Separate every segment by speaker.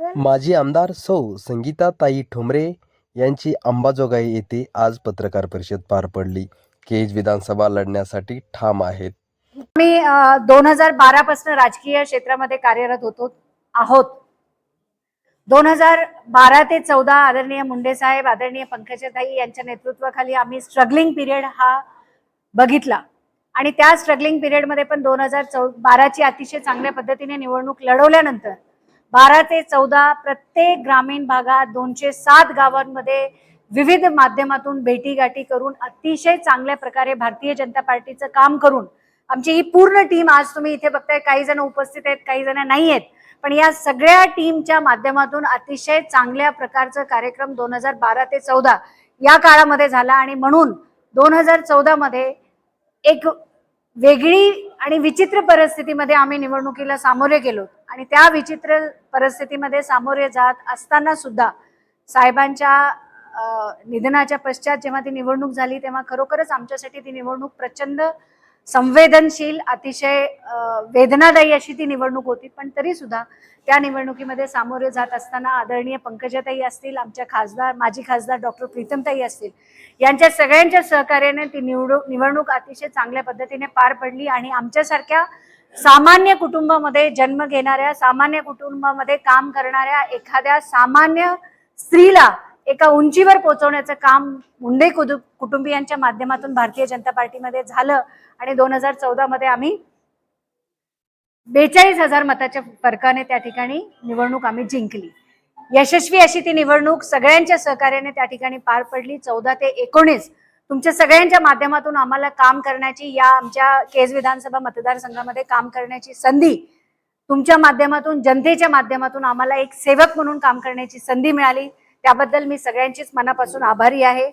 Speaker 1: माजी आमदार सौ संगीताताई ठोंबरे यांची अंबाजोगाई येथे आज पत्रकार परिषद पार पडली. केज विधानसभा लढण्यासाठी ठाम आहेत.
Speaker 2: मी दोन हजार बारा पासून राजकीय क्षेत्रामध्ये कार्यरत होतो आहोत. दोन हजार बारा ते चौदा आदरणीय मुंडे साहेब आदरणीय पंकजाताई यांच्या नेतृत्वाखाली आम्ही स्ट्रगलिंग पिरियड हा बघितला. आणि त्या स्ट्रगलिंग पिरियडमध्ये पण दोन हजार चौ बाराची अतिशय चांगल्या पद्धतीने निवडणूक लढवल्यानंतर बारा ते चौदा प्रत्येक ग्रामीण भागात दोनशे सात गावांमध्ये विविध माध्यमातून भेटीगाठी करून अतिशय चांगल्या प्रकारे भारतीय जनता पार्टीचं काम करून आमची ही पूर्ण टीम आज तुम्ही इथे बघताय काही जण उपस्थित आहेत काही जण नाही आहेत. पण या सगळ्या टीमच्या माध्यमातून अतिशय चांगल्या प्रकारचं कार्यक्रम दोन हजार बारा ते चौदा या काळामध्ये झाला आणि म्हणून दोन हजार चौदामध्ये एक वेगळी आणि विचित्र परिस्थितीमध्ये आम्ही निवडणुकीला सामोरे गेलो. आणि त्या विचित्र परिस्थितीमध्ये सामोरे जात असताना सुद्धा साहेबांच्या निधनाच्या पश्चात जेव्हा ती निवडणूक झाली तेव्हा खरोखरच आमच्यासाठी ती निवडणूक प्रचंड संवेदनशील अतिशय वेदनादायी अशी ती निवडणूक होती पण तरी सुद्धा त्या निवडणुकीमध्ये सामोरे जात असताना आदरणीय पंकजाताई असतील आमच्या खासदार माजी खासदार डॉक्टर प्रीतमताई असतील यांच्या सगळ्यांच्या सहकार्याने ती निवडणूक निवडणूक अतिशय चांगल्या पद्धतीने पार पडली आणि आमच्यासारख्या सामान्य कुटुंबामध्ये जन्म घेणाऱ्या सामान्य कुटुंबामध्ये काम करणाऱ्या एखाद्या सामान्य स्त्रीला एका उंचीवर पोहोचवण्याचं काम मुंडे कुदु कुटुंबियांच्या माध्यमातून भारतीय जनता पार्टीमध्ये झालं आणि दोन हजार चौदा मध्ये आम्ही बेचाळीस हजार मताच्या फरकाने त्या ठिकाणी निवडणूक आम्ही जिंकली. यशस्वी अशी ती निवडणूक सगळ्यांच्या सहकार्याने त्या ठिकाणी पार पडली. चौदा ते एकोणीस तुमच्या सगळ्यांच्या माध्यमातून आम्हाला काम करण्याची या आमच्या केज विधानसभा मतदारसंघामध्ये काम करण्याची संधी तुमच्या माध्यमातून जनतेच्या माध्यमातून आम्हाला एक सेवक म्हणून काम करण्याची संधी मिळाली. त्याबद्दल मी सगळ्यांचीच मनापासून आभारी आहे.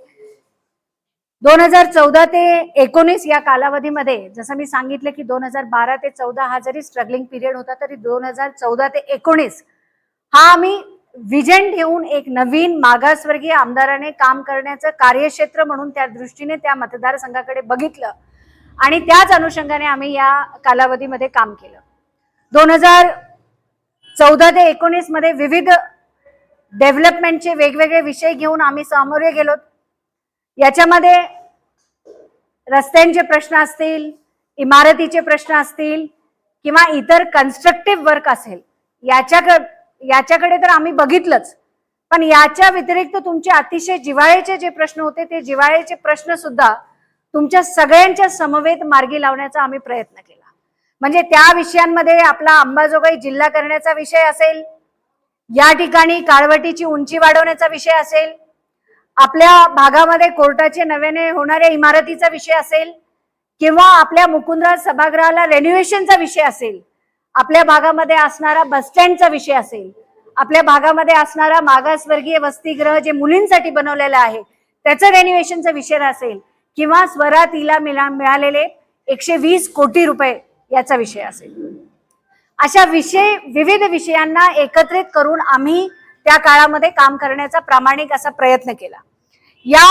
Speaker 2: दोन हजार चौदा ते एकोणीस या कालावधीमध्ये जसं मी सांगितलं की दोन हजार बारा ते चौदा हा जरी स्ट्रगलिंग पिरियड होता तरी दोन हजार चौदा ते एकोणीस हा आम्ही विजन ठेवून एक नवीन मागासवर्गीय आमदाराने काम करण्याचं कार्यक्षेत्र म्हणून त्या दृष्टीने त्या मतदारसंघाकडे बघितलं आणि त्याच अनुषंगाने आम्ही या कालावधीमध्ये काम केलं. दोन हजार चौदा ते एकोणीसमध्ये विविध डेव्हलपमेंटचे वेगवेगळे विषय घेऊन आम्ही सामोरे गेलो याच्यामध्ये रस्त्यांचे प्रश्न असतील इमारतीचे प्रश्न असतील किंवा इतर कन्स्ट्रक्टिव्ह वर्क असेल याच्याकडे याच्याकडे तर आम्ही बघितलंच. पण याच्या व्यतिरिक्त तुमचे अतिशय जिव्हाळ्याचे जे प्रश्न होते ते जिव्हाळ्याचे प्रश्न सुद्धा तुमच्या सगळ्यांच्या समवेत मार्गी लावण्याचा आम्ही प्रयत्न केला. म्हणजे त्या विषयांमध्ये आपला अंबाजोगाई जिल्हा करण्याचा विषय असेल या ठिकाणी काळवटीची उंची वाढवण्याचा विषय असेल आपल्या भागामध्ये कोर्टाचे नव्याने होणाऱ्या इमारतीचा विषय असेल किंवा आपल्या मुकुंदराज सभागृहाला रेन्युएशनचा विषय असेल आपल्या भागामध्ये असणारा बसस्टँडचा विषय असेल आपल्या भागामध्ये असणारा मागासवर्गीय वसतिगृह जे मुलींसाठी बनवलेलं आहे त्याचं रेन्युएशनचा विषय असेल किंवा स्वरातीला मिळा मिळालेले एकशे वीस कोटी रुपये याचा विषय असेल. अशा विषय विविध विषयांना एकत्रित करून आम्ही त्या काळामध्ये काम करण्याचा प्रामाणिक असा प्रयत्न केला. या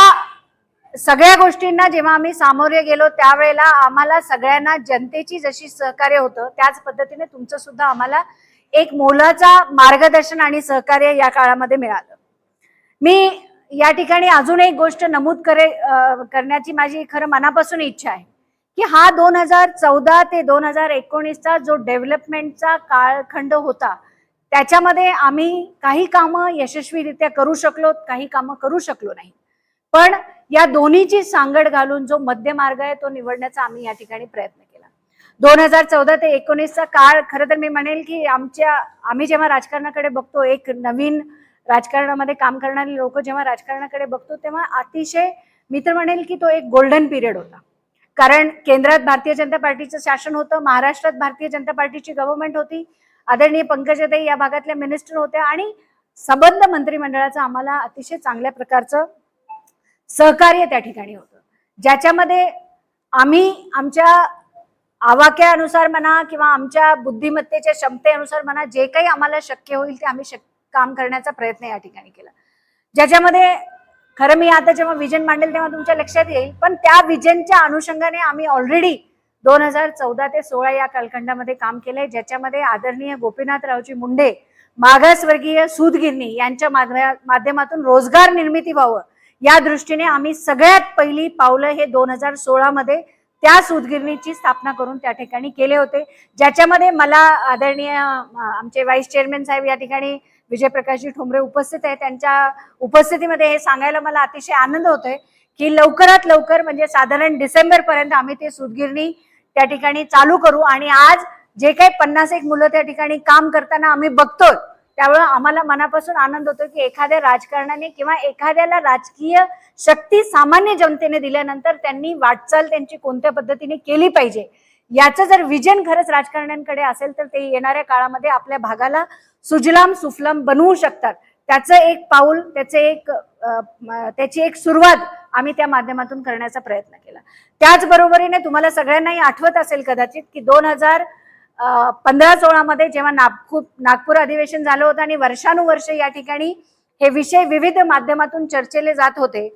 Speaker 2: सगळ्या गोष्टींना जेव्हा आम्ही सामोरे गेलो त्यावेळेला आम्हाला सगळ्यांना जनतेची जशी सहकार्य होतं त्याच पद्धतीने तुमचं सुद्धा आम्हाला एक मोलाचा मार्गदर्शन आणि सहकार्य या काळामध्ये मिळालं. मी या ठिकाणी अजून एक गोष्ट नमूद करे करण्याची माझी खरं मनापासून इच्छा आहे. की हा दोन हजार चौदा ते दोन हजार एकोणीसचा जो डेव्हलपमेंटचा काळखंड होता त्याच्यामध्ये आम्ही काही कामं यशस्वीरित्या करू शकलो काही कामं करू शकलो नाही. पण या दोन्हीची सांगड घालून जो मध्य मार्ग आहे तो निवडण्याचा आम्ही या ठिकाणी प्रयत्न केला. दोन हजार चौदा ते एकोणीसचा काळ खरं तर मी म्हणेल की आमच्या आम्ही जेव्हा राजकारणाकडे बघतो एक नवीन राजकारणामध्ये काम करणारे लोक जेव्हा राजकारणाकडे बघतो तेव्हा अतिशय मी तर म्हणेल की तो एक गोल्डन पिरियड होता. कारण केंद्रात भारतीय जनता पार्टीचं शासन होतं महाराष्ट्रात भारतीय जनता पार्टीची गव्हर्नमेंट होती. आदरणीय पंकजाताई या भागातल्या मिनिस्टर होत्या आणि संबंध मंत्रिमंडळाचं आम्हाला अतिशय चांगल्या प्रकारचं सहकार्य त्या ठिकाणी होतं. ज्याच्यामध्ये आम्ही आमच्या आवाक्यानुसार म्हणा किंवा आमच्या बुद्धिमत्तेच्या क्षमतेनुसार म्हणा जे काही आम्हाला शक्य होईल ते आम्ही शक काम करण्याचा प्रयत्न या ठिकाणी केला. ज्याच्यामध्ये खरं मी आता जेव्हा विजन मांडेल तेव्हा तुमच्या लक्षात येईल पण त्या विजनच्या अनुषंगाने आम्ही ऑलरेडी दोन हजार चौदा ते सोळा या कालखंडामध्ये काम केलंय ज्याच्यामध्ये आदरणीय गोपीनाथरावजी मुंडे मागासवर्गीय सूतगिरणी यांच्या माध्यमातून रोजगार निर्मिती व्हावं या दृष्टीने आम्ही सगळ्यात पहिली पावलं हे दोन हजार सोळामध्ये त्या सूतगिरणीची स्थापना करून त्या ठिकाणी केले होते. ज्याच्यामध्ये मला आदरणीय आमचे व्हाईस चेअरमॅन साहेब या ठिकाणी विजयप्रकाशजी ठोंबरे उपस्थित आहे त्यांच्या उपस्थितीमध्ये हे सांगायला मला अतिशय आनंद होतोय की लवकरात लवकर म्हणजे साधारण डिसेंबर पर्यंत आम्ही ते सूतगिरणी त्या ठिकाणी चालू करू आणि आज जे काही पन्नास एक मुलं त्या ठिकाणी काम करताना आम्ही बघतोय त्यामुळे आम्हाला मनापासून आनंद होतो की एखाद्या राजकारणाने किंवा एखाद्याला राजकीय शक्ती सामान्य जनतेने दिल्यानंतर त्यांनी वाटचाल त्यांची कोणत्या पद्धतीने केली पाहिजे? याचं जर विजन खरंच राजकारण्यांकडे असेल तर ते येणाऱ्या काळामध्ये आपल्या भागाला सुजलाम सुफलाम बनवू शकतात. त्याचं एक पाऊल त्याचे एक त्याची एक सुरुवात आम्ही त्या माध्यमातून करण्याचा प्रयत्न केला. त्याचबरोबरीने तुम्हाला सगळ्यांनाही आठवत असेल कदाचित की दोन हजार पंधरा सोळामध्ये जेव्हा नागपूर नागपूर अधिवेशन झालं होतं आणि वर्षानुवर्ष या ठिकाणी हे विषय विविध माध्यमातून चर्चेले जात होते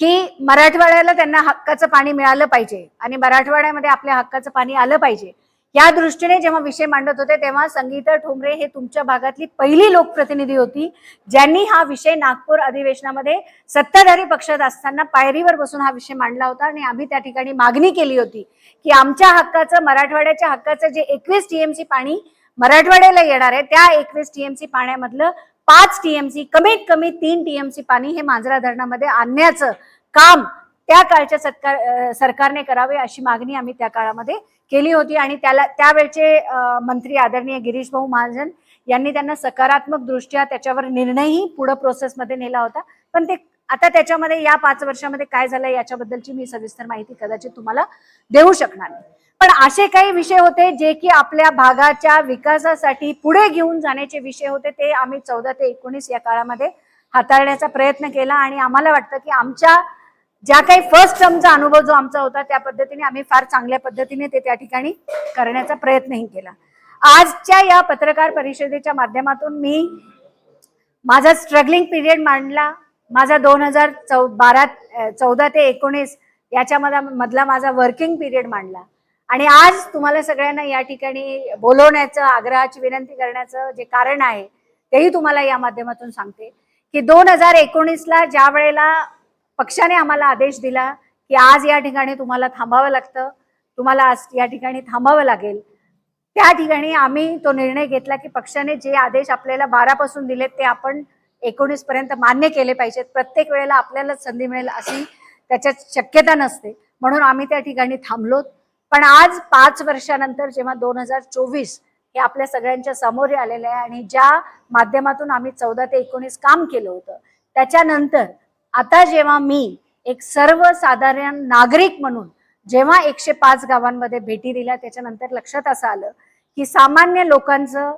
Speaker 2: की मराठवाड्याला त्यांना हक्काचं पाणी मिळालं पाहिजे आणि मराठवाड्यामध्ये आपल्या हक्काचं पाणी आलं पाहिजे. या दृष्टीने जेव्हा विषय मांडत होते तेव्हा संगीता ठोंबरे हे तुमच्या भागातली पहिली लोकप्रतिनिधी होती ज्यांनी हा विषय नागपूर अधिवेशनामध्ये सत्ताधारी पक्षात असताना पायरीवर बसून हा विषय मांडला होता आणि आम्ही त्या ठिकाणी मागणी केली होती की आमच्या हक्काचं मराठवाड्याच्या हक्काचं जे एकवीस टीएमसी पाणी मराठवाड्याला येणार आहे त्या एकवीस टीएमसी पाण्यामधलं पाच टीएमसी कमीत कमी तीन टीएमसी पाणी हे मांजरा धरणामध्ये आणण्याचं काम त्या काळच्या सरकार सरकारने करावे अशी मागणी आम्ही त्या काळामध्ये केली होती. आणि त्याला त्यावेळचे मंत्री आदरणीय गिरीश भाऊ महाजन यांनी त्यांना सकारात्मक दृष्ट्या त्याच्यावर निर्णयही पुढं प्रोसेसमध्ये नेला होता. पण ते आता त्याच्यामध्ये या पाच वर्षामध्ये काय झालं याच्याबद्दलची मी सविस्तर माहिती कदाचित तुम्हाला देऊ शकणार नाही. पण असे काही विषय होते जे की आपल्या भागाच्या विकासासाठी पुढे घेऊन जाण्याचे विषय होते ते आम्ही चौदा ते एकोणीस या काळामध्ये हाताळण्याचा प्रयत्न केला आणि आम्हाला वाटतं की आमच्या ज्या काही फर्स्ट टर्मचा अनुभव जो आमचा होता त्या पद्धतीने आम्ही फार चांगल्या पद्धतीने ते त्या ठिकाणी करण्याचा प्रयत्नही केला. आजच्या या पत्रकार परिषदेच्या माध्यमातून मी माझा स्ट्रगलिंग पिरियड मांडला. माझा दोन हजार चौ बारा चौदा ते एकोणीस याच्यामध्ये मधला माझा वर्किंग पिरियड मांडला. आणि आज तुम्हाला सगळ्यांना या ठिकाणी बोलवण्याचं आग्रहाची विनंती करण्याचं जे कारण आहे तेही तुम्हाला या माध्यमातून सांगते. की दोन हजार एकोणीसला ज्या वेळेला पक्षाने आम्हाला आदेश दिला की आज या ठिकाणी तुम्हाला थांबावं लागतं तुम्हाला आज या ठिकाणी थांबावं लागेल त्या ठिकाणी आम्ही तो निर्णय घेतला की पक्षाने जे आदेश आपल्याला बारापासून दिलेत ते आपण एकोणीस पर्यंत मान्य केले पाहिजेत. प्रत्येक वेळेला आपल्यालाच संधी मिळेल अशी त्याच्यात शक्यता नसते. म्हणून आम्ही त्या ठिकाणी थांबलो पण आज पाच वर्षानंतर जेव्हा दोन हजार चोवीस हे आपल्या सगळ्यांच्या समोर आलेलं आहे आणि ज्या माध्यमातून आम्ही चौदा ते एकोणीस काम केलं होतं त्याच्यानंतर आता जेव्हा मी एक सर्वसाधारण नागरिक म्हणून जेव्हा एकशे पाच गावांमध्ये भेटी दिल्या त्याच्यानंतर लक्षात असं आलं की सामान्य लोकांचं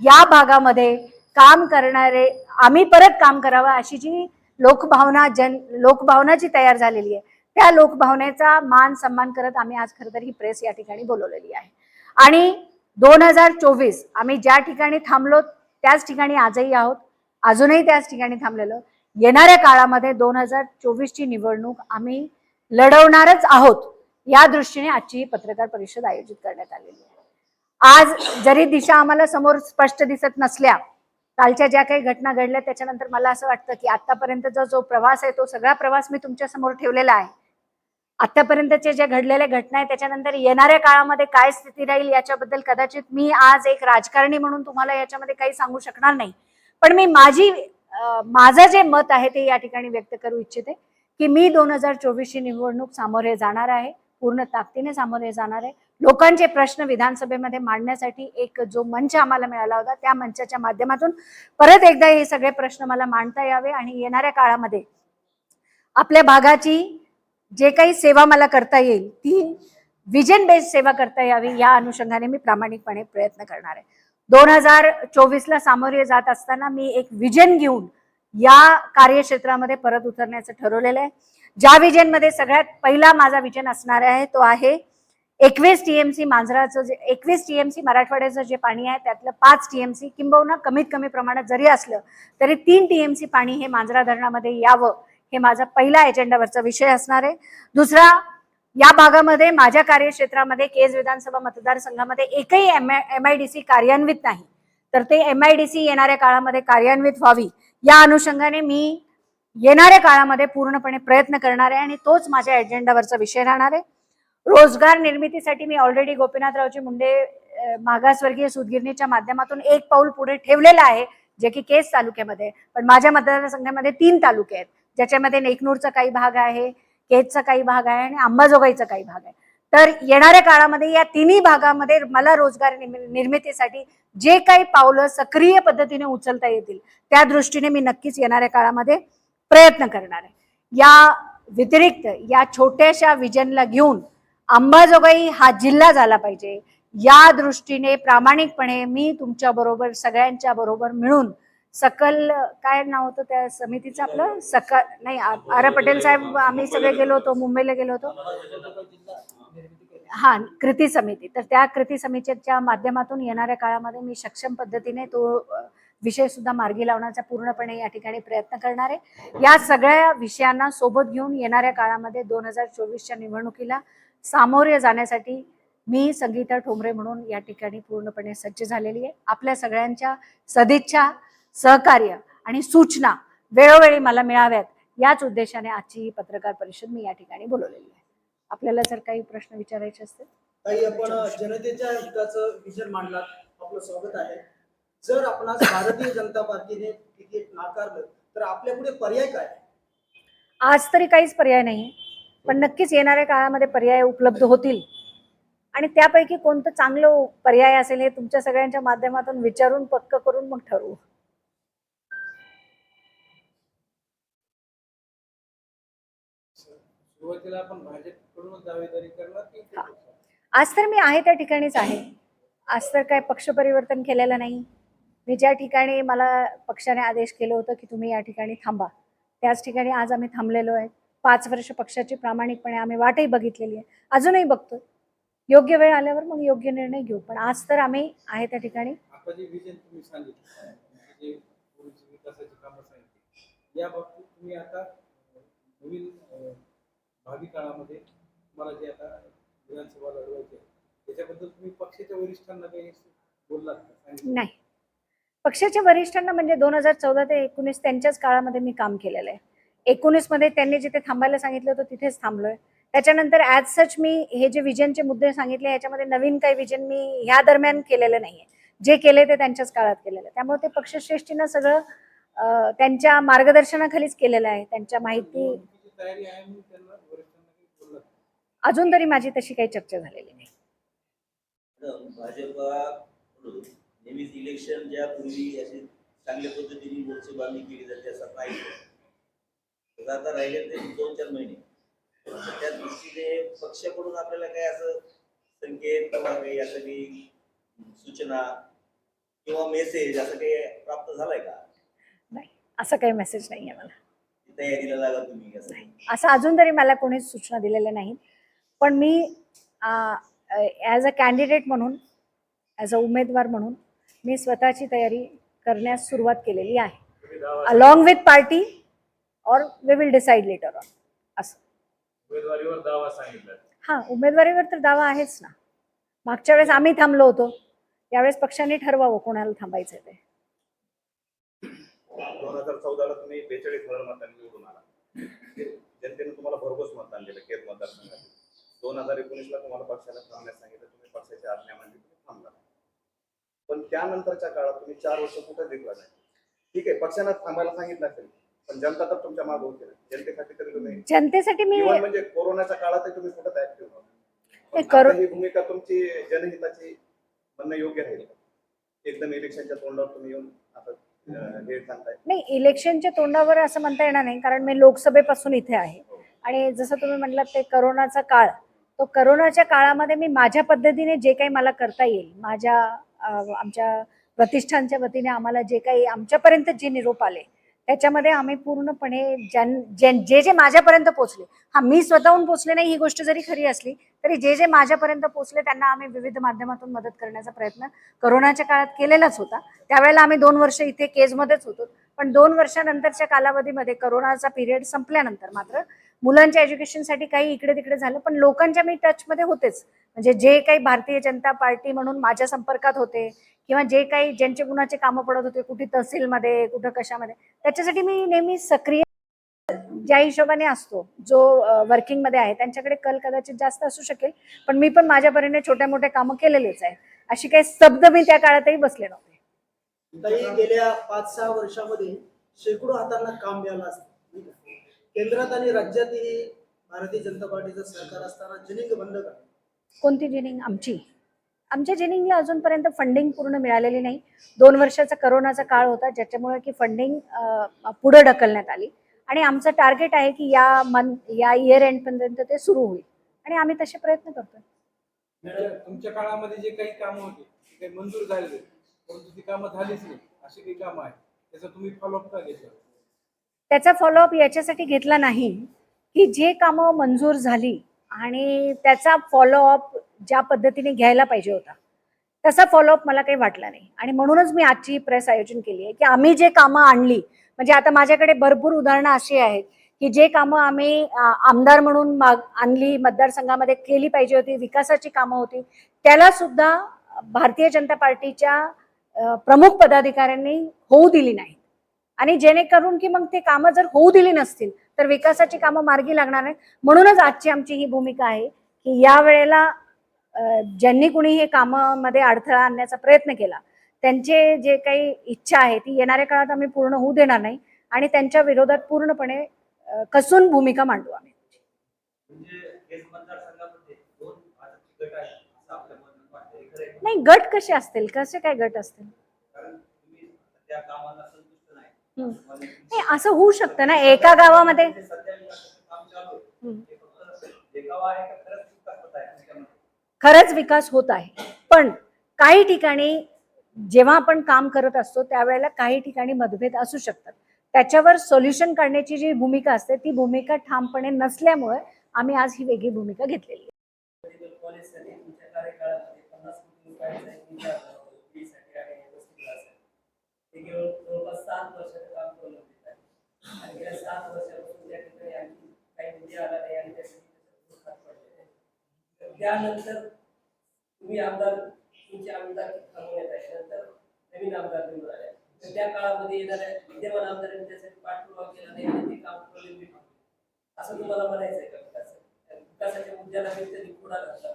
Speaker 2: या भागामध्ये काम करणारे आम्ही परत काम करावं अशी जी लोकभावना जन लोकभावना जी तयार झालेली आहे त्या लोकभावनेचा मान सन्मान करत आम्ही आज खरं तर ही प्रेस या ठिकाणी बोलवलेली आहे. आणि दोन हजार चोवीस आम्ही ज्या ठिकाणी थांबलो त्याच ठिकाणी आजही आहोत अजूनही त्याच ठिकाणी थांबलेलो. येणाऱ्या काळामध्ये दोन हजार चोवीसची निवडणूक आम्ही लढवणारच आहोत या दृष्टीने आजची ही पत्रकार परिषद आयोजित करण्यात आलेली आहे. आज जरी दिशा आम्हाला समोर स्पष्ट दिसत नसल्या कालच्या ज्या काही घटना घडल्या त्याच्यानंतर मला असं वाटतं की आतापर्यंतचा जो प्रवास आहे तो सगळा प्रवास मी तुमच्यासमोर ठेवलेला आहे. आतापर्यंतच्या ज्या घडलेल्या घटना आहेत त्याच्यानंतर येणाऱ्या काळामध्ये काय स्थिती राहील याच्याबद्दल कदाचित मी आज एक राजकारणी म्हणून तुम्हाला याच्यामध्ये काही सांगू शकणार नाही. पण मी माझी माझं जे मत आहे ते या ठिकाणी व्यक्त करू इच्छिते की मी दोन हजार चोवीसची निवडणूक सामोरे जाणार आहे. पूर्ण ताकदीने सामोरे जाणार आहे. लोकांचे प्रश्न विधानसभेमध्ये मांडण्यासाठी एक जो मंच आम्हाला मिळाला होता त्या मंचाच्या माध्यमातून परत एकदा हे सगळे प्रश्न मला मांडता यावे आणि येणाऱ्या काळामध्ये आपल्या भागाची जे काही सेवा मला करता येईल ती विजन बेस्ड सेवा करता यावी या अनुषंगाने मी प्रामाणिकपणे प्रयत्न करणार आहे. दोन हजार चोवीसला सामोरे जात असताना मी एक विजन घेऊन या कार्यक्षेत्रामध्ये परत उतरण्याचं ठरवलेलं आहे. ज्या विजनमध्ये सगळ्यात पहिला माझा विजन असणार आहे तो आहे एकवीस टीएमसी मांजराचं जे एकवीस टीएमसी मराठवाड्याचं जे पाणी आहे त्यातलं पाच टीएमसी किंबहुना कमीत कमी प्रमाणात जरी असलं तरी तीन टीएमसी पाणी हे मांजरा धरणामध्ये यावं हे माझा पहिला एजेंडावरचा विषय असणार आहे. दुसरा या भागामध्ये माझ्या कार्यक्षेत्रामध्ये केज विधानसभा मतदारसंघामध्ये एकही M M I D C कार्यान्वित नाही. तर ते एम आय डी सी येणाऱ्या काळामध्ये कार्यान्वित व्हावी. या अनुषंगाने मी येणाऱ्या काळामध्ये पूर्णपणे प्रयत्न करणार आहे आणि तोच माझ्या एजेंडावरचा विषय राहणार आहे. रोजगार निर्मितीसाठी मी ऑलरेडी गोपीनाथरावजी मुंडे मागासवर्गीय सुदगिरणीच्या माध्यमातून एक पाऊल पुढे ठेवलेलं आहे जे की केस तालुक्यामध्ये. पण माझ्या मतदारसंघामध्ये तीन तालुके आहेत ज्याच्यामध्ये नेकनूरचा काही भाग आहे केजचा काही भाग आहे आणि अंबाजोगाईचा काही भाग आहे. तर येणाऱ्या काळामध्ये या तिन्ही भागामध्ये मला रोजगार निर्मितीसाठी जे काही पावलं सक्रिय पद्धतीने उचलता येतील त्या दृष्टीने मी नक्कीच येणाऱ्या काळामध्ये प्रयत्न करणार आहे. या व्यतिरिक्त या छोट्याशा विजनला घेऊन अंबाजोगाई हा जिल्हा झाला पाहिजे. या दृष्टीने प्रामाणिकपणे मी तुमच्या बरोबर सगळ्यांच्या बरोबर मिळून सकल काय नाव होतं त्या समितीचं आपलं? सकल नाही आ- पटेल साहेब आम्ही सगळे गेलो होतो मुंबईला गेलो होतो. हा कृती समिती. तर त्या कृती समितीच्या माध्यमातून येणाऱ्या काळामध्ये मी सक्षम पद्धतीने तो विषय सुद्धा मार्गी लावण्याचा पूर्णपणे या ठिकाणी प्रयत्न करणार आहे. या सगळ्या विषयांना सोबत घेऊन येणाऱ्या काळामध्ये दोन हजार चोवीसच्या निवडणुकीला सामोरे जाण्यासाठी मी संगीता ठोंबरे म्हणून या ठिकाणी पूर्णपणे सज्ज झालेली आहे. आपल्या सगळ्यांच्या सदिच्छा सहकार्य आणि सूचना वेळोवेळी मला मिळाव्यात याच उद्देशाने आजची ही पत्रकार परिषद मी या ठिकाणी बोलवलेली आहे. आपल्याला जर काही प्रश्न विचारायचे असतील?
Speaker 3: ताई आपण जनतेच्या हिताचं विजन मांडलात. आपलं स्वागत आहे. जर आपणास भारतीय जनता पार्टीने तिकीट नाकारलं तर आपल्या पुढे पर्याय काय?
Speaker 2: आज तरी काहीच पर्याय नाही. पण नक्कीच येणाऱ्या काळामध्ये पर्याय उपलब्ध होतील. आणि त्यापैकी कोणतं चांगलं पर्याय असेल हे तुमच्या सगळ्यांच्या माध्यमातून विचारून पक्क करून मग ठरवू. आज तर मी आहे त्या ठिकाणीच आहे. आज तर काय पक्ष परिवर्तन केलेलं नाही. मी ज्या ठिकाणी मला पक्षाने आदेश केलं होतं की तुम्ही या ठिकाणी थांबा. त्याच ठिकाणी आज आम्ही थांबलेलो आहे. पाच वर्ष पक्षाची प्रामाणिकपणे आम्ही वाटही बघितलेली आहे. अजूनही बघतो योग्य वेळ आल्यावर मग योग्य निर्णय घेऊ. पण आज तर आम्ही आहे त्या ठिकाणी.
Speaker 4: आता जे विजन तुम्ही सांगितलं. तुमची जे पूर्वीची विकासाची कामं सांगितली. या बाबतीत तुम्ही आता अं, नवीन अं, भावी काळामध्ये तुम्हाला जे आता विधानसभा लढवायची आहे त्याच्याबद्दल तुम्ही पक्षाच्या वरिष्ठांना काही बोललात का? सांगितलं.
Speaker 2: नाही. पक्षाच्या वरिष्ठांना म्हणजे दोन हजार चौदा ते एकोणीस त्यांच्याच काळामध्ये मी काम केलेलं आहे. एकोणीसमध्ये त्यांनी जिथे थांबायला सांगितलं होतं तिथेच थांबलोय. त्याच्यानंतर ॲज सच मी हे जे विजनचे मुद्दे सांगितले ह्याच्यामध्ये नवीन काही विजन मी ह्या दरम्यान केलेलं नाहीये. जे केले ते त्यांच्याच काळात केलेलं आहे. त्यामुळे ते पक्षश्रेष्ठीनं सगळं त्यांच्या मार्गदर्शनाखालीच केलेलं आहे. त्यांच्या माहिती? अजून तरी माझी तशी काही चर्चा झालेली नाही.
Speaker 5: इलेक्शन ज्या पूर्वी अशी चांगल्या पद्धतीने मोर्चे बांधणी केली जाते असं आता राहिले ते दोन चार महिने. त्या दृष्टीने पक्षाकडून आपल्याला काय असं संकेत किंवा काही असं काही सूचना किंवा मेसेज असं काही प्राप्त झालाय का?
Speaker 2: नाही असं काही मेसेज नाही आहे मला
Speaker 5: तयारीला लागा तुम्ही असं
Speaker 2: असं अजून तरी मला कोणीच सूचना दिलेल्या नाहीत. पण मी ॲज अ कॅन्डिडेट म्हणून ॲज अ उमेदवार म्हणून मी स्वतःची तयारी करण्यास सुरुवात केलेली आहे. अलॉंग विथ पार्टी और we will decide later on असं.
Speaker 4: उमेदवारीवर दावा सांगितला
Speaker 2: हां उमेदवारीवर तर दावा आहेच ना. मागच्या वेळेस आम्ही थांबलो होतो. यावेळेस पक्षाने ठरवावं कोणाला थांबायचं ते.
Speaker 6: दोन हजार चौदाला तुम्ही बेचाळीस हजार मतांनी निवडून आला. जनतेने तुम्हाला भरघोस मतदान दिलं केर मतदारसंघात दोन हजार एकोणीसला तुम्हाला पक्षाला थांबण्यास सांगितलं तुम्ही पक्षाच्या आज्ञामध्ये तुम्ही थांबला. पण त्यानंतरच्या काळात तुम्ही चार वर्ष कुठे जिंकला नाही. ठीक आहे पक्षानं थांबायला सांगितलं असेल. पण जनता तर तुमच्या मागे होती ना. जनतेसाठी तरी तुम्ही
Speaker 2: जनतेसाठी मी
Speaker 6: म्हणजे कोरोनाच्या काळातही तुम्ही कुठं ऍक्टिव्ह
Speaker 2: नाही,
Speaker 6: नव्हता
Speaker 2: करो-
Speaker 6: आता ही भूमिका तुमची जनहिताची म्हणणं योग्य राहील का? एकदम इलेक्शनच्या तोंडावर तुम्ही येऊन आता अं, हे सांगताय.
Speaker 2: नाही इलेक्शनच्या तोंडावर असं म्हणता येणार नाही कारण मी लोकसभेपासून इथे आहे. आणि जसं तुम्ही म्हटलात ते करोनाचा काळ. तो करोनाच्या काळामध्ये मी माझ्या पद्धतीने जे काही मला करता येईल माझ्या अं, आमच्या प्रतिष्ठानच्या वतीने आम्हाला जे काही आमच्यापर्यंत जे निरोप आले त्याच्यामध्ये आम्ही पूर्णपणे ज्यां जे जे माझ्यापर्यंत पोचले हा मी स्वतःहून पोचले नाही ही गोष्ट जरी खरी असली तरी जे जे माझ्यापर्यंत पोचले त्यांना आम्ही विविध माध्यमातून मदत करण्याचा प्रयत्न करोनाच्या काळात केलेलाच होता. त्यावेळेला आम्ही दोन वर्ष इथे केजमध्येच होतो पण दोन वर्षानंतरच्या कालावधीमध्ये करोनाचा पिरियड संपल्यानंतर मात्र मुलांच्या एज्युकेशनसाठी काही इकडे तिकडे झालं पण लोकांच्या मी टचमध्ये होतेच. म्हणजे जे काही भारतीय जनता पार्टी म्हणून माझ्या संपर्कात होते किंवा जे काही ज्यांचे कुणाचे कामं पडत होते कुठे तहसीलमध्ये कुठं कशामध्ये त्याच्यासाठी मी नेहमी सक्रिय ज्या हिशोबाने असतो जो वर्किंगमध्ये आहे त्यांच्याकडे कल कदाचित जास्त असू शकेल पण मी पण माझ्या परीने छोट्या मोठ्या कामं केलेलेच आहे अशी काही शब्द मी त्या काळातही बसले नव्हते.
Speaker 3: गेल्या पाच सहा वर्षामध्ये शेकडो हातांना काम मिळालं असतं. केंद्रात आणि राज्यातही भारतीय जनता पार्टीचं सरकार असताना जिनिंग बंद करा
Speaker 2: कोणती जिनिंग? आमची. आमच्या जिनिंगला अजूनपर्यंत फंडिंग पूर्ण मिळालेली नाही. दोन वर्षाचा करोनाचा काळ होता ज्याच्यामुळे की फंडिंग पुढे ढकलण्यात आली. आणि आमचं टार्गेट आहे की या मन या इयर एंडपर्यंत ते सुरू होईल. आणि आम्ही तसे प्रयत्न करतोय.
Speaker 4: तुमच्या- काळामध्ये जे काही कामं होती ते काही मंजूर झालेले परंतु ती कामं झालीच नाही. अशी काही कामं आहेत. त्याचा तुम्ही फॉलोअप का घेतला?
Speaker 2: त्याचा फॉलोअप याच्यासाठी घेतला नाही. की जे कामं मंजूर झाली आणि त्याचा फॉलोअप ज्या पद्धतीने घ्यायला पाहिजे होता तसा फॉलोअप मला काही वाटला नाही. आणि म्हणूनच मी आजची प्रेस आयोजन केली आहे की आम्ही जे कामं आणली म्हणजे आता माझ्याकडे भरपूर उदाहरणं अशी आहेत की जे कामं आम्ही आमदार म्हणून माग आणली मतदारसंघामध्ये केली पाहिजे होती विकासाची कामं होती त्याला सुद्धा भारतीय जनता पार्टीच्या प्रमुख पदाधिकाऱ्यांनी होऊ दिली नाही. आणि जेणेकरून की मग ते कामं जर होऊ दिली नसतील तर विकासाची कामं मार्गी लागणार नाही म्हणूनच आजची आमची ही भूमिका आहे की या वेळेला ज्यांनी कुणी हे कामामध्ये अडथळा आणण्याचा प्रयत्न केला त्यांचे जे काही इच्छा आहे ती येणाऱ्या काळात आम्ही पूर्ण होऊ देणार नाही आणि त्यांच्या विरोधात पूर्णपणे कसून भूमिका मांडू आम्ही.
Speaker 5: म्हणजे?
Speaker 2: नाही गट कसे असतील? कसे काय गट असतील?
Speaker 5: नाही
Speaker 2: असं होऊ शकतं ना एका गावामध्ये.
Speaker 5: खरंच विकास होत आहे.
Speaker 2: पण काही ठिकाणी जेव्हा आपण काम करत असतो त्यावेळेला काही ठिकाणी मतभेद असू शकतात. त्याच्यावर सोल्युशन काढण्याची जी भूमिका असते ती भूमिका ठामपणे नसल्यामुळे आम्ही आज ही वेगळी भूमिका घेतलेली आहे.
Speaker 7: आणि गेल्या सात वर्षापासून त्या ठिकाणी आणखी काही निधी आला नाही आणि त्या ठिकाणी त्यानंतर तुम्ही आमदार तुमचे आमदार थांबवण्यात आहे नंतर नवीन आमदार निवडून आले. तर त्या काळामध्ये येणाऱ्या विद्यमान आमदारांनी त्यासाठी पाठपुरावा केला नाही आणि ते काम प्रलंबित होते. असं तुम्हाला म्हणायचं आहे का विकास? विकासाच्या मुद्द्याला कधीतरी पुढा घातला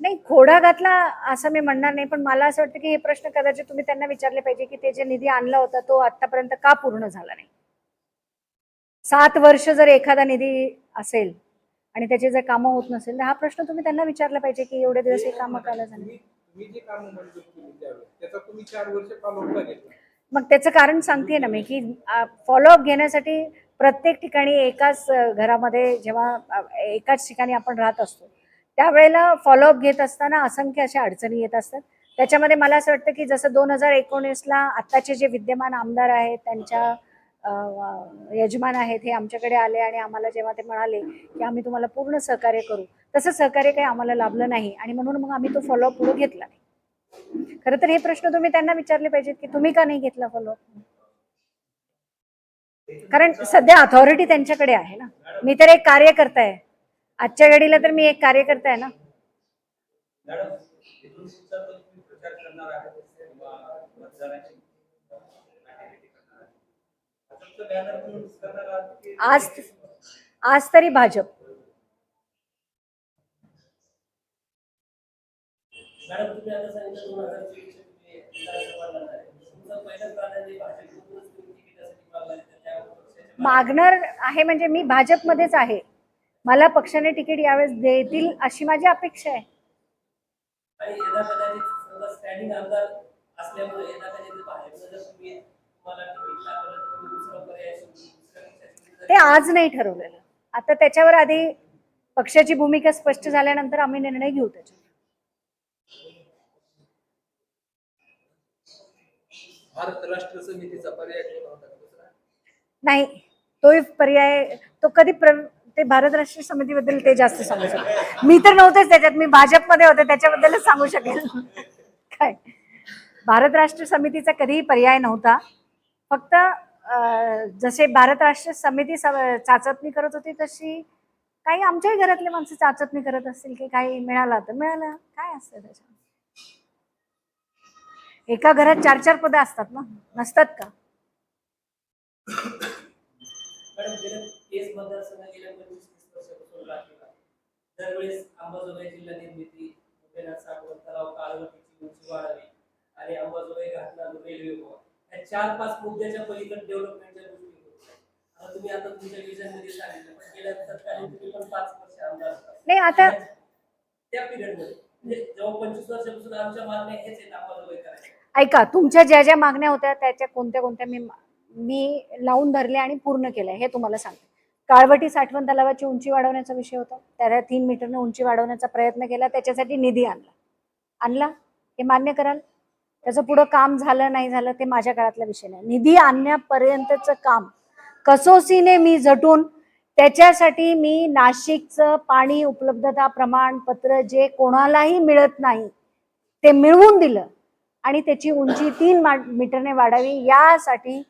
Speaker 2: नाही. खोडा घातला असं मी म्हणणार नाही पण मला असं वाटतं की हे प्रश्न कदाचित तुम्ही त्यांना विचारले पाहिजे की ते जे निधी आणला होता तो आतापर्यंत का पूर्ण झाला नाही? सात वर्ष जर एखादा निधी असेल आणि त्याचे जर कामं होत नसेल तर हा प्रश्न तुम्ही त्यांना विचारला पाहिजे की एवढे दिवस हे कामं का झाले? मग त्याचं कारण सांगते ना मी की फॉलोअप घेण्यासाठी प्रत्येक ठिकाणी एकाच घरामध्ये जेव्हा एकाच ठिकाणी आपण राहत असतो त्यावेळेला फॉलोअप घेत असताना असंख्य अशा अडचणी येत असतात. त्याच्यामध्ये मला असं वाटतं की जसं दोन हजार एकोणीसला आत्ताचे जे विद्यमान आमदार आहेत त्यांच्या यजमान आहेत हे आमच्याकडे आले आणि आम्हाला जेव्हा ते म्हणाले की आम्ही तुम्हाला पूर्ण सहकार्य करू तसं सहकार्य काही आम्हाला लाभलं नाही आणि म्हणून मग आम्ही तो फॉलोअप पुढे घेतला नाही. खरं तर हे प्रश्न तुम्ही त्यांना विचारले पाहिजेत की तुम्ही का नाही घेतला फॉलोअप कारण सध्या अथॉरिटी त्यांच्याकडे आहे ना. मी तर एक कार्यकर्ता आहे. आजच्या घडीला तर मी एक कार्यकर्ता आहे ना.
Speaker 7: मागणार आहे. तर पक्षाच्या
Speaker 2: मागणार आहे म्हणजे मी भाजपमध्येच आहे. मला पक्षाने तिकीट यावेळेस देतील अशी माझी अपेक्षा आहे.
Speaker 7: स्टँडिंग आमदार असल्यामुळे
Speaker 2: ते आज नाही ठरवलेलं. आता त्याच्यावर आधी पक्षाची भूमिका स्पष्ट झाल्यानंतर आम्ही निर्णय घेऊ त्याच्यावर.
Speaker 8: भारत राष्ट्र समितीचा पर्याय ठेवला होता का दुसरा?
Speaker 2: नाही तोही पर्याय तो कधी प्र ते भारत राष्ट्रीय समितीबद्दल ते जास्त सांगू शकेल मी तर नव्हतेच त्याच्यात मी भाजपमध्ये होते त्याच्याबद्दलच सांगू शकेल. काय? भारत राष्ट्र समितीचा कधीही पर्याय नव्हता. फक्त जसे भारत राष्ट्र समिती स- चाचपणी करत होती तशी काही आमच्याही घरातले माणसं चाचपणी करत असतील की काही मिळाला तर मिळालं. काय असतं त्याच्यात? एका घरात चार चार पदं असतात ना? नसतात का?
Speaker 7: दरवेळेस अंबाजोगाई जिल्हा निर्मिती साठवण तलाव काळवटीची उंची वाढावी आणि अंबाजोगाई घातला रेल्वे या चार पाच मुद्द्याच्या पलीकडे डेव्हलपमेंटच्या गोष्टी. आता तुम्ही आता तुमच्या विजनमध्ये सांगितलं पण गेल्या तत्कालीन तुम्ही पण पाच वर्ष आमदार होता.
Speaker 2: नाही आता
Speaker 7: त्या पिरियडमध्ये म्हणजे जेव्हा पंचवीस वर्षापासून आमच्या मागण्या हेच आहेत अंबाजोगाई करायच्या
Speaker 2: ऐका तुमच्या ज्या ज्या मागण्या होत्या त्याच्या कोणत्या कोणत्या मी मी लावून धरल्या आणि पूर्ण केल्या हे तुम्हाला सांगते. काळवटी साठवण तलावाची उंची वाढवण्याचा विषय होता. त्याला तीन मीटरने उंची वाढवण्याचा प्रयत्न केला त्याच्यासाठी निधी आणला. आणला? हे मान्य कराल? त्याचं पुढं काम झालं नाही झालं ते माझ्या काळातला विषय नाही. निधी आणण्यापर्यंतचं काम कसोसीने मी झटून त्याच्यासाठी मी नाशिकचं पाणी उपलब्धता प्रमाणपत्र जे कोणालाही मिळत नाही ते मिळवून दिलं आणि त्याची उंची तीन मीटरने वाढावी यासाठी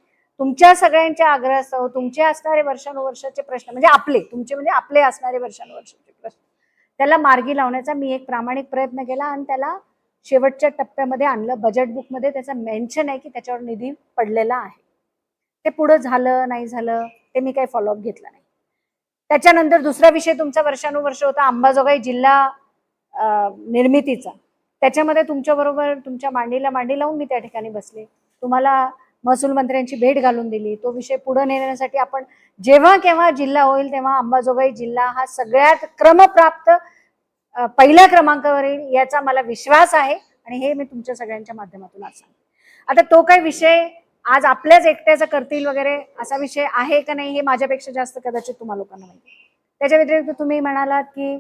Speaker 2: तुमच्या सगळ्यांच्या आग्रहासह तुमचे असणारे वर्षानुवर्षाचे प्रश्न म्हणजे आपले तुमचे म्हणजे आपले असणारे वर्षानुवर्षाचे प्रश्न त्याला मार्गी लावण्याचा मी एक प्रामाणिक प्रयत्न केला आणि त्याला शेवटच्या टप्प्यामध्ये आणलं बजेट बुकमध्ये त्याचं मेन्शन आहे की त्याच्यावर निधी पडलेला आहे. ते पुढं झालं नाही झालं ते मी काही फॉलोअप घेतलं नाही. त्याच्यानंतर दुसरा विषय तुमचा वर्षानुवर्ष होता अंबाजोगाई जिल्हा निर्मितीचा. त्याच्यामध्ये तुमच्याबरोबर तुमच्या मांडीला मांडी लावून मी त्या ठिकाणी बसले. तुम्हाला महसूल मंत्र्यांची भेट घालून दिली. तो विषय पुढे नेण्यासाठी आपण जेव्हा केव्हा जिल्हा होईल तेव्हा अंबाजोगाई जिल्हा हा सगळ्यात क्रमप्राप्त पहिल्या क्रमांकावर येईल याचा मला विश्वास आहे आणि हे मी तुमच्या सगळ्यांच्या माध्यमातून आज सांगते. आता तो काही विषय आज आपल्याच एकट्याचा करतील वगैरे असा विषय आहे का नाही हे माझ्यापेक्षा जास्त कदाचित तुम्हाला लोकांना माहिती त्याच्या व्यतिरिक्त तुम्ही म्हणालात की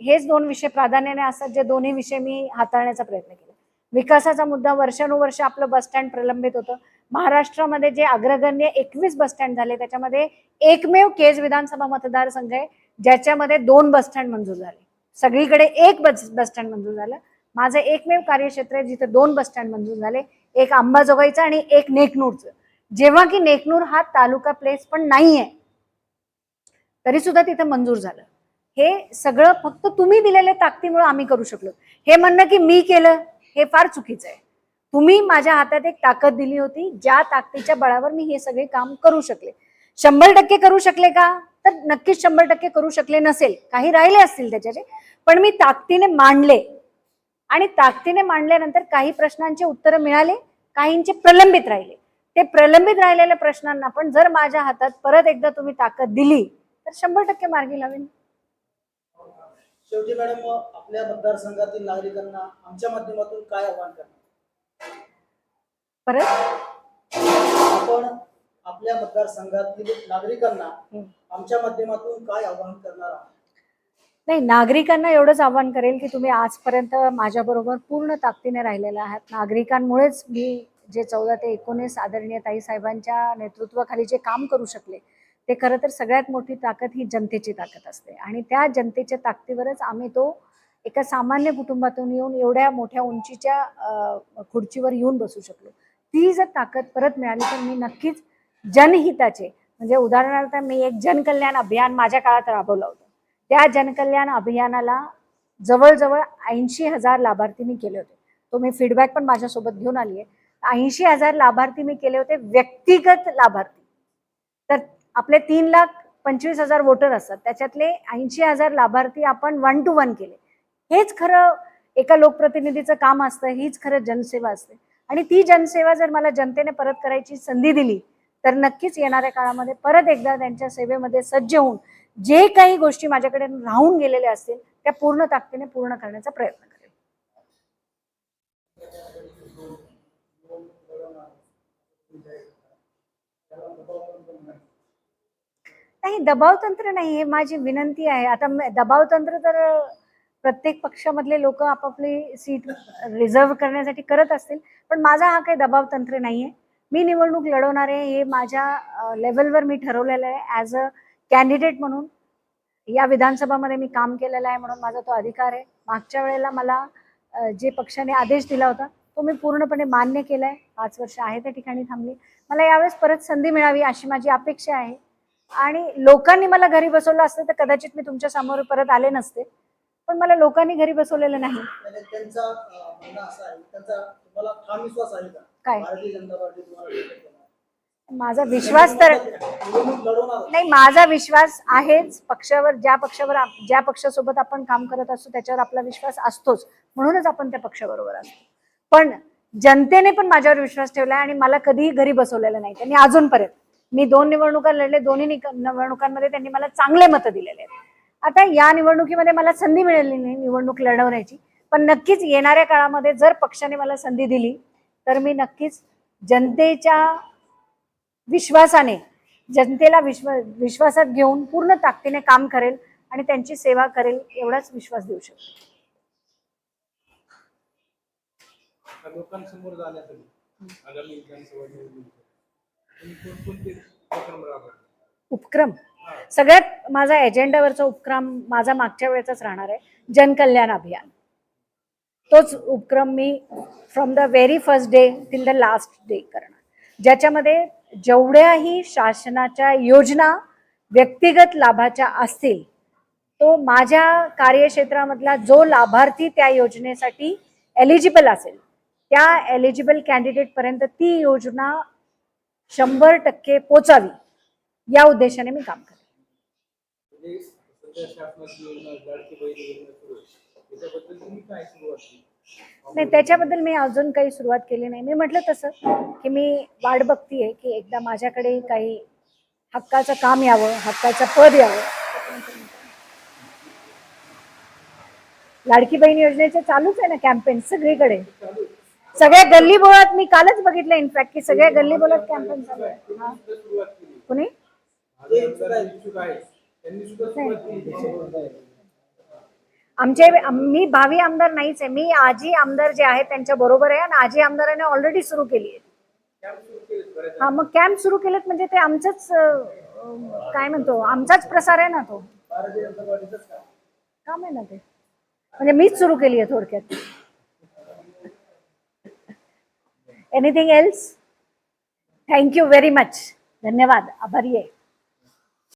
Speaker 2: हेच दोन विषय प्राधान्याने असतात जे दोन्ही विषय मी हाताळण्याचा प्रयत्न केला. विकासाचा मुद्दा वर्षानुवर्ष आपलं बसस्टँड प्रलंबित होतं. महाराष्ट्रामध्ये जे अग्रगण्य एकवीस बसस्टँड झाले त्याच्यामध्ये एकमेव केज विधानसभा मतदारसंघ आहे. ज्याच्यामध्ये दोन बसस्टँड मंजूर झाले. सगळीकडे एक बस बसस्टँड मंजूर झालं. माझं एकमेव कार्यक्षेत्र आहे जिथे दोन बसस्टँड मंजूर झाले. एक अंबाजोगाईचं आणि एक नेकनूरचं. जेव्हा की नेकनूर हा तालुका प्लेस पण नाही आहे तरी सुद्धा तिथं मंजूर झालं. हे सगळं फक्त तुम्ही दिलेल्या ताकदीमुळे आम्ही करू शकलो. हे म्हणणं की मी केलं हे फार चुकीचं आहे. तुम्ही माझ्या हातात एक ताकद दिली होती ज्या ताकदीच्या बळावर मी हे सगळे काम करू शकले. शंभर टक्के करू शकले का? तर नक्कीच शंभर टक्के करू शकले नसेल. काही राहिले असतील त्याच्याचे पण मी ताकदीने मांडले. आणि ताकदीने मांडल्यानंतर काही प्रश्नांची उत्तरं मिळाले काहींचे प्रलंबित राहिले. ते प्रलंबित राहिलेल्या प्रश्नांना पण जर माझ्या हातात परत एकदा तुम्ही ताकद दिली तर शंभर टक्के मार्गी लावेन.
Speaker 3: शेवटी मॅडम आपल्या मतदारसंघातील नागरिकांना आमच्या माध्यमातून काय आव्हान करणार?
Speaker 2: परत?
Speaker 3: आपण आपल्या मतदारसंघातील नागरिकांना. आमच्या माध्यमातून काय आव्हान करणार आहात?
Speaker 2: नाही नागरिकांना एवढंच आव्हान करेल की तुम्ही आजपर्यंत माझ्याबरोबर पूर्ण ताकदीने राहिलेला आहात. नागरिकांमुळेच मी जे चौदा ते एकोणीस आदरणीय ताई साहेबांच्या नेतृत्वाखाली जे काम करू शकले ते खरं तर सगळ्यात मोठी ताकद ही जनतेची ताकद असते. आणि त्या जनतेच्या ताकदीवरच आम्ही तो एका सामान्य कुटुंबातून येऊन एवढ्या मोठ्या उंचीच्या खुर्चीवर येऊन बसू शकलो. ती जर ताकद परत मिळाली तर मी नक्कीच जनहिताचे. म्हणजे उदाहरणार्थ मी एक जनकल्याण अभियान माझ्या काळात राबवलं होतं. त्या जनकल्याण अभियानाला जवळजवळ ऐंशी हजार लाभार्थी मी केले होते. तो मी फीडबॅक पण माझ्यासोबत घेऊन आली आहे ऐंशी हजार लाभार्थी मी केले होते व्यक्तिगत लाभार्थी. तर आपले तीन लाख पंचवीस हजार वोटर असतात. त्याच्यातले ऐंशी हजार लाभार्थी आपण वन टू वन केले. हेच खरं एका लोकप्रतिनिधीचं काम असतं. हीच खरं जनसेवा असते. आणि ती जनसेवा जर मला जनतेने परत करायची संधी दिली तर नक्कीच येणाऱ्या काळामध्ये परत एकदा त्यांच्या सेवेमध्ये सज्ज होऊन जे काही गोष्टी माझ्याकडे राहून गेलेल्या असतील त्या पूर्ण ताकदीने पूर्ण करण्याचा प्रयत्न करेल नाही दबाव तंत्र नाही हे माझी विनंती आहे. आता दबाव तंत्र तर प्रत्येक पक्षामधले लोक आपापली सीट रिझर्व करण्यासाठी करत असतील पण माझा हा काही दबाव तंत्र नाही आहे मी निवडणूक लढवणार आहे हे माझ्या लेवलवर मी ठरवलेलं आहे ॲज अ कॅन्डिडेट म्हणून. या विधानसभामध्ये मी काम केलेलं आहे म्हणून माझा तो अधिकार आहे. मागच्या वेळेला मला जे पक्षाने आदेश दिला होता तो मी पूर्णपणे मान्य केला आहे पाच वर्ष आहे त्या ठिकाणी थांबली. मला यावेळेस परत संधी मिळावी अशी माझी अपेक्षा आहे. आणि लोकांनी मला घरी बसवलं असतं तर कदाचित मी तुमच्यासमोर परत आले नसते. पण मला लोकांनी घरी बसवलेलं नाही.
Speaker 3: का?
Speaker 2: काय? माझा विश्वास तर नाही माझा विश्वास आहेच. पक्षावर ज्या पक्षावर आप- ज्या पक्षासोबत आपण काम करत असतो त्याच्यावर आपला विश्वास असतोच. म्हणूनच आपण त्या पक्षाबरोबर असतो. पण जनतेने पण माझ्यावर विश्वास ठेवला आणि मला कधीही घरी बसवलेलं नाही. त्यांनी अजूनपर्यंत मी दोन निवडणुका लढले दोन्ही निक- निवडणुकांमध्ये त्यांनी मला चांगले मतं दिलेले आहेत. आता या निवडणुकीमध्ये मला संधी मिळाली नाही निवडणूक लढवण्याची. पण नक्कीच येणाऱ्या काळामध्ये जर पक्षाने मला संधी दिली तर मी नक्कीच जनतेच्या विश्वासाने जनतेला विश्व विश्वासात घेऊन पूर्ण ताकदीने काम करेल आणि त्यांची सेवा करेल एवढाच विश्वास देऊ शकतो.
Speaker 4: लोकांसमोर जाण्यासाठी आगामी उपक्रम?
Speaker 2: सगळ्यात माझा एजेंडावरचा उपक्रम माझा मागच्या वेळेचाच राहणार आहे जनकल्याण अभियान. तोच उपक्रम मी from the very first day till the last day करणार. ज्याच्यामध्ये जेवढ्याही शासनाच्या योजना व्यक्तिगत लाभाच्या असतील तो माझ्या कार्यक्षेत्रामधला जो लाभार्थी त्या योजनेसाठी एलिजिबल असेल त्या एलिजिबल कॅन्डिडेटपर्यंत ती योजना शंभर टक्के पोचावी या उद्देशाने मी काम करते.
Speaker 4: सध्या शासनाची योजना लाडकी बहीण योजना सुरू. आहे त्याच्याबद्दल तुम्ही काय सुरुवात केली
Speaker 2: नाही त्याच्याबद्दल मी अजून काही सुरुवात केली नाही. मी म्हटलं तसं की मी वाट बघतीये की एकदा माझ्याकडे काही हक्काचं काम यावं हक्काचं पद यावं. लाडकी बहीण योजनेचे चालूच आहे ना कॅम्पेन सगळीकडे. सगळ्या गल्ली बोळात मी कालच बघितलं इनफॅक्ट की सगळ्या गल्ली बोळात कॅम्पेन चालू आहे. कुणी? आमचे मी भावी आमदार नाहीच आहे. मी आजी आमदार जे आहेत त्यांच्या बरोबर आहे आणि आजी आमदाराने ऑलरेडी सुरू केली आहे. हा मग कॅम्प सुरू केलेत म्हणजे ते आमचंच काय म्हणतो आमचाच प्रसार आहे ना तो. काम आहे ना ते. म्हणजे मीच सुरू केली आहे थोडक्यात. Anything else thank you very much धन्यवाद. आभारी आहे.